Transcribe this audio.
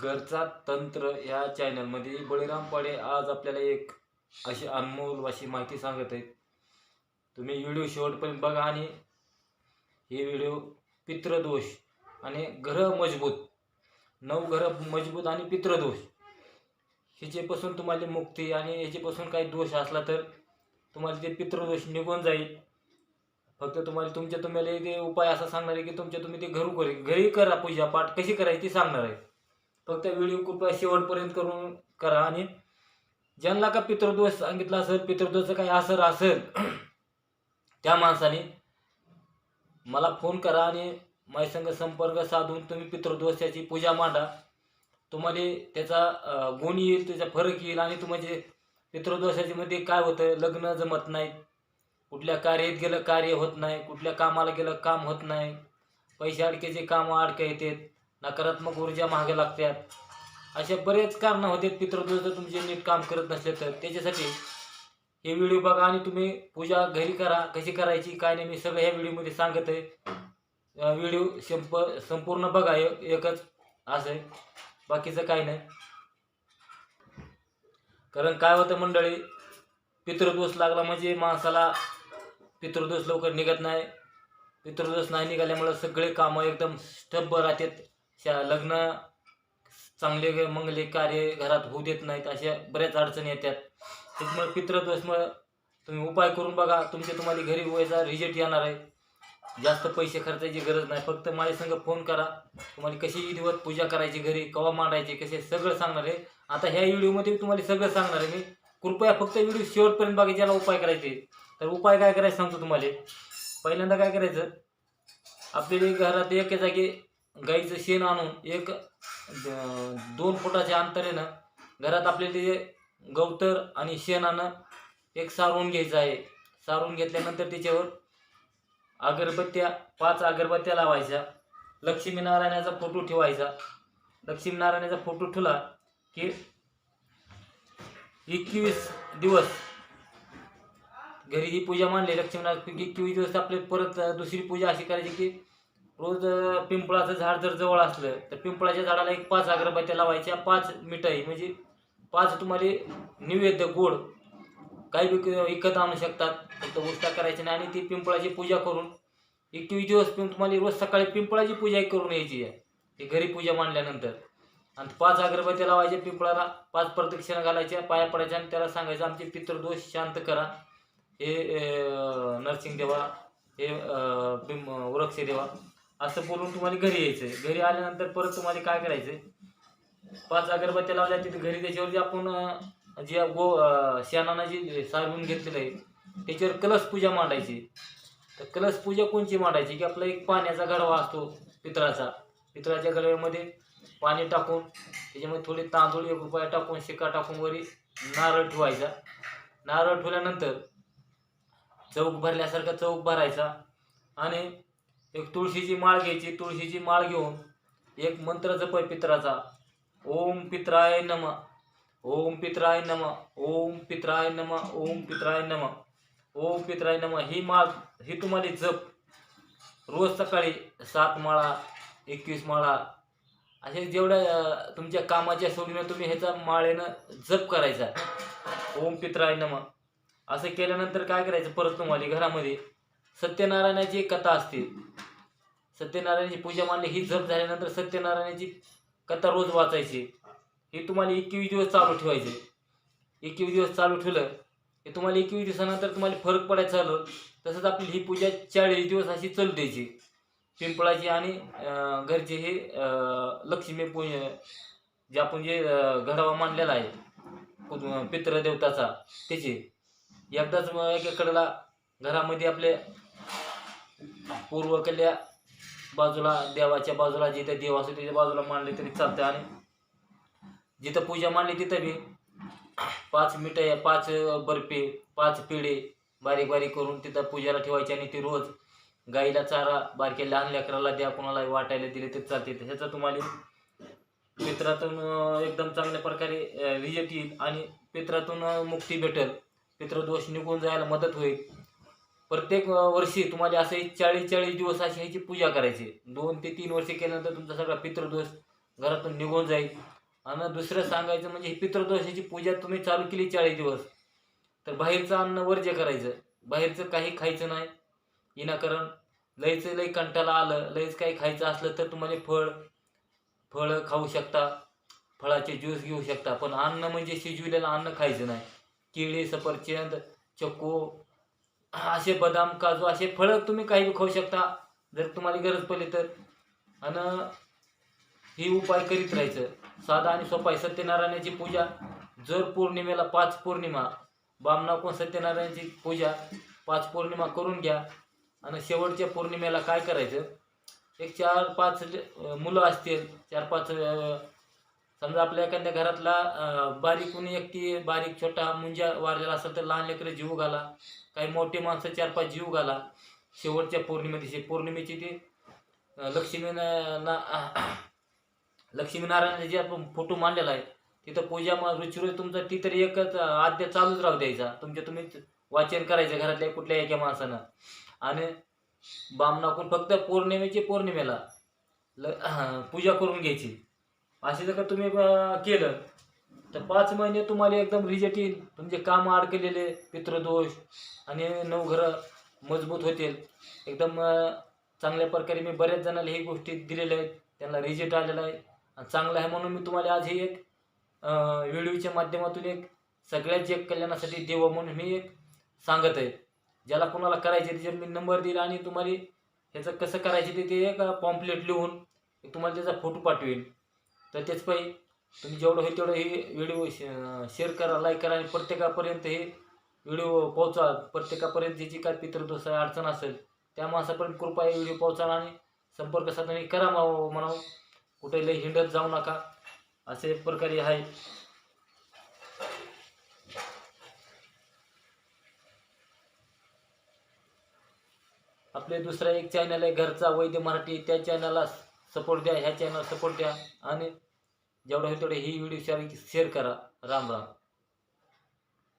घरचा तंत्र या चॅनलमध्ये बळीराम पाडे आज आपल्याला एक अशी अनमोल अशी माहिती सांगत आहेत. तुम्ही व्हिडिओ शेवटपर्यंत बघा आणि हे व्हिडिओ पितृदोष आणि घर मजबूत नऊ घरं मजबूत आणि पितृदोष ह्याच्यापासून तुम्हाला मुक्ती आणि ह्याच्यापासून काही दोष असला तर तुम्हाला ते पितृदोष निघून जाईल. फक्त तुम्हाला तुमच्या तुम्हाला ते उपाय असा सांगणार आहे की तुमच्या तुम्ही ते घरोघरी घरी करा पूजा पाठ कशी करायची ती सांगणार आहे. फक्त व्हिडिओ कृपया शेवटपर्यंत करून करा. आणि ज्यांना का पितृदोष सांगितला असेल पितृदोषचं काही असर असेल त्या माणसाने मला फोन करा आणि माझ्यासंग संपर्क साधून तुम्ही पितृदोषाची पूजा मांडा. तुम्हाला त्याचा गुण येईल त्याचा फरक येईल आणि तुम्हाला पितृदोषाच्या मध्ये काय होतं लग्न जमत नाही. कुठल्या कार्यात गेलं कार्य होत नाही. कुठल्या कामाला गेलं काम होत नाही. पैसे अडकेचे कामं अडके येतात. नकारात्मक ऊर्जा मागे लागतात. अशा बरेच कारणं होते पितृदोष जर तुमचे नीट काम करत नसले तर. त्याच्यासाठी हे व्हिडिओ बघा आणि तुम्ही पूजा घरी करा कशी करायची काय नाही मी सगळं ह्या व्हिडिओमध्ये सांगत आहे व्हिडिओ संप संपूर्ण बघा एक- एकच असं आहे. बाकीचं काही नाही. कारण काय होतं मंडळी पितृदोष लागला म्हणजे माणसाला पितृदोष लवकर निघत नाही. पितृदोष नाही निघाल्यामुळं सगळे कामं एकदम स्टब्ब राहतात. लग्न चांगले मंगले कार्य घरात होऊ देत नाहीत अशा बऱ्याच अडचणी येतात. त्याच्यामुळे पित्रदोषमुळे तुम्ही उपाय करून बघा. तुमच्या तुम्हाला घरी व्हायचा रिझल्ट येणार आहे. जास्त पैसे खर्चायची गरज नाही. फक्त माझ्या संग फोन करा. तुम्हाला कशी विधिवत पूजा करायची घरी कवा मांडायची कसे सगळं सांगणार आहे. आता ह्या व्हिडिओमध्ये तुम्हाला सगळं सांगणार आहे मी. कृपया फक्त व्हिडिओ शेवटपर्यंत बघा ज्याला उपाय करायचे. तर उपाय काय करायचं सांगतो तुम्हाला. पहिल्यांदा काय करायचं? आपल्या घरात एके जागी गाईचं शेण आणून एक दोन फुटाच्या अंतरेनं घरात आपल्याला ते गवतर आणि शेणानं एक सारवून घ्यायचं आहे. सारवून घेतल्यानंतर त्याच्यावर अगरबत्त्या पाच अगरबत्त्या लावायच्या. लक्ष्मीनारायणाचा फोटो ठेवायचा. लक्ष्मीनारायणाचा फोटो ठेवला की एकवीस दिवस घरी ही पूजा मांडली. लक्ष्मीनारायण एकवीस दिवस आपले परत दुसरी पूजा अशी करायची की रोज पिंपळाचं झाड जर जवळ असलं तर पिंपळाच्या झाडाला एक पाच अगरबत्त्या लावायच्या पाच मिठाई म्हणजे पाच तुम्हाला नैवेद्य गोड. काही विक विकत आणू शकतात फक्त उष्टा करायची नाही आणि ती पिंपळाची पूजा करून एकवीस दिवस तुम्हाला रोज सकाळी पिंपळाची पूजा करून यायची आहे ती घरी पूजा मांडल्यानंतर. आणि पाच अगरबत्त्या लावायच्या पिंपळाला पाच प्रदक्षिणा घालायच्या पाया पडायच्या आणि त्याला सांगायचं आमचे पितृदोष शांत करा. हे नरसिंह देवा हे पिं वृक्ष देवा असं बोलून तुम्हाला घरी यायचं घरी आल्यानंतर परत तुम्हाला काय करायचं पाच अगरबत्त्या लावल्या तिथे घरी त्याच्यावर जे आपण जे गो अं, शेणानं जी सारवून घेतलेलं आहे त्याच्यावर कलश पूजा मांडायची. तर कलश पूजा कोणची मांडायची? की आपला एक पाण्याचा गडवा असतो पितळाचा. पितळाच्या गडव्यामध्ये पाणी टाकून त्याच्यामध्ये थोडे तांदूळ एक रुपया टाकून शिका टाकून वरी नारळ ठेवायचा. नारळ ठेवल्यानंतर चौक भरल्यासारखा चौक भरायचा. आणि एक तुळशीची माळ घ्यायची तुळशीची माळ घेऊन एक मंत्र जप आहे पित्राचा. ओम पित्राय नम. ओम पित्राय नम. ओम पित्राय नम. ओम पित्राय नम. ओम पित्राय नम. ही माळ ही तुम्हाला जप. रोज सकाळी सात माळा एकवीस माळा असे जेवढ्या तुमच्या कामाच्या सोडीनं तुम्ही ह्याचा माळेनं जप करायचा. ओम पित्राय नम. असं केल्यानंतर काय करायचं? परत तुम्हाला घरामध्ये सत्यनारायणाची एक कथा असते. सत्यनारायणाची पूजा मानली ही जप झाल्यानंतर सत्यनारायणाची कथा रोज वाचायची. ही तुम्हाला एकवीस दिवस चालू ठेवायचे. एकवीस दिवस चालू ठेवलं हे तुम्हाला एकवीस दिवसानंतर तुम्हाला फरक पडायचं झालं तसंच आपली ही पूजा चाळीस दिवस अशी चालू द्यायची. पिंपळाची आणि घरचे हे लक्ष्मी पूज जे आपण जे घडावा मांडलेला आहे पितृदेवताचा त्याचे. एकदाच मग एकेकडला घरामध्ये आपल्या पूर्वकल्या बाजूला देवाच्या बाजूला जिथे देव असतो त्याच्या बाजूला मांडले तरी चालतं आणि जिथं पूजा मांडली तिथं बी पाच मिठाई पाच बर्फी पाच पेढे बारीक बारीक करून तिथं पूजाला ठेवायची आणि ती रोज गाईला चारा बारक्या लहान लेकराला द्या कोणाला वाटायला दिले ते चालते ह्याचा तुम्हाला पित्रातून एकदम चांगल्या प्रकारे रिजेक्ट येईल आणि पित्रातून मुक्ती भेटेल. दोष निघून जायला मदत होईल. प्रत्येक वर्षी तुम्हाला असे चाळीस चाळीस दिवस अशी ह्याची पूजा करायची. दोन ते तीन वर्षे केल्यानंतर तुमचा सगळा पितृदोष घरातून निघून जाईल. आणि दुसरं सांगायचं म्हणजे ही पितृदोषाची पूजा तुम्ही चालू केली चाळीस दिवस. तर बाहेरचं अन्न वर्ज्य करायचं. बाहेरचं काही खायचं नाही. विनाकारण. लईचं लई कंटाला आलं लईच काही खायचं असलं तर तुम्हाला फळ फळं खाऊ शकता. फळाचे ज्यूस घेऊ शकता. पण अन्न म्हणजे शिजविलेलं अन्न खायचं नाही. केळी सफरचंद चक्कू असे बदाम काजू असे फळं तुम्ही काही खाऊ शकता जर तुम्हाला गरज पडली तर. आणि ही उपाय करीत राहायचं. साधा आणि सोपा आहे. सत्यनारायणाची पूजा जर पौर्णिमेला पाच पौर्णिमा बामणाकोण सत्यनारायणाची पूजा पाच पौर्णिमा करून घ्या. आणि शेवटच्या पौर्णिमेला काय करायचं? एक चार पाच मुलं असतील चार पाच समजा आपल्या एखाद्या घरातला बारीक कुणी व्यक्ती बारीक छोटा मुंजा वारलेला असेल तर लहान लेकरं जीव घाला. काही मोठे माणसं चार पाच जीव घाला. शेवटच्या पौर्णिमे दिवशी पौर्णिमेची ती लक्ष्मी ना लक्ष्मीनारायणाचा जे आपण फोटो मांडलेला आहे तिथं पूजा मग रुचिरोज तुमचा ती तरी एकच आद्य चालूच राहू द्यायचा. तुमच्या तुम्ही वाचन करायचं घरातल्या कुठल्या एका माणसानं. आणि बामणाकून फक्त पौर्णिमेची पौर्णिमेला ल पूजा करून घ्यायची. असे जर का तुम्ही अं, केलं तर पाच महिने तुम्हाला एकदम रिजेक्ट येईल. तुमचे कामं अडकलेले पितृदोष आणि नवघरं मजबूत होतील. एकदम अं, चांगल्या प्रकारे मी बऱ्याच जणांना ही गोष्टी दिलेल्या आहेत. त्यांना रिजेक्ट आलेला आहे. आणि चांगलं आहे म्हणून मी तुम्हाला आजही एक अं, व्हिडिओच्या माध्यमातून एक सगळ्यात जे कल्याणासाठी देव म्हणून मी एक सांगत आहे. ज्याला कोणाला करायचे त्याच्यात मी नंबर दिला आणि तुम्हाला ह्याचं कसं करायचे ते ते एक पॉम्पलेट लिहून एक तुम्हाला त्याचा फोटो पाठवेल तर तेच पाहिजे. तुम्ही जेवढं होईल तेवढं हे व्हिडिओ शेअर करा लाईक करा आणि प्रत्येकापर्यंत हे व्हिडिओ पोहोचा. प्रत्येकापर्यंत जी काय पितृदोष अडचण असेल त्या माणसापर्यंत कृपा हे व्हिडिओ पोहोचा आणि संपर्क साधन करा माव म्हणावं. कुठे लई हिंडत जाऊ नका. असे प्रकारे आहे. आपले दुसरा एक चॅनल आहे घरचा वैद्य मराठी. त्या चॅनलला सपोर्ट द्या ह्या चॅनल सपोर्ट द्या. आणि जेवढं होईल तेवढे ही व्हिडिओ शेअर शेअर करा. राम राम.